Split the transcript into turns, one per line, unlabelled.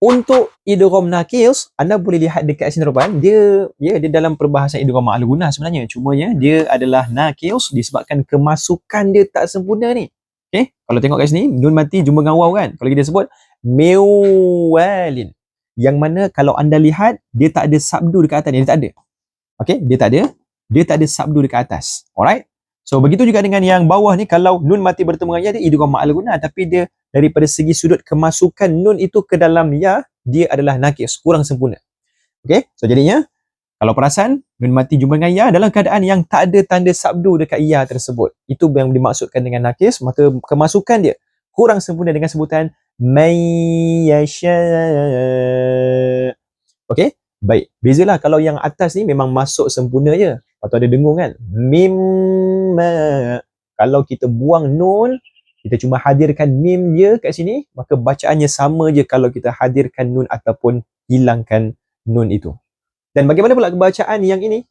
untuk idgham nakis anda boleh lihat dekat sini rupan dia ya dia dalam perbahasan idgham ma'al guna sebenarnya. Cuma ya dia adalah nakis disebabkan kemasukan dia tak sempurna ni. Okey kalau tengok kat sini nun mati jumpa dengan waw kan? Kalau kita sebut miwalin yang mana kalau anda lihat dia tak ada sabdu dekat atas ni. Dia tak ada. Okey dia tak ada. Dia tak ada sabdu dekat atas. Alright So begitu juga dengan yang bawah ni kalau nun mati bertemu dengan ya dia idgham ma'al guna. Tapi dia daripada segi sudut kemasukan nun itu ke dalam ya dia adalah nakis kurang sempurna. Okey? So jadinya kalau perasan nun mati jumpa dengan ya dalam keadaan yang tak ada tanda sabdu dekat ya tersebut. Itu yang dimaksudkan dengan nakis maka kemasukan dia kurang sempurna dengan sebutan mayyasha okey? Baik. Bezalah kalau yang atas ni memang masuk sempurna je atau ada dengung kan? Mimma. Kalau kita buang nun kita cuma hadirkan mim je kat sini maka bacaannya sama je kalau kita hadirkan nun ataupun hilangkan nun itu. Dan bagaimana pula kebacaan yang ini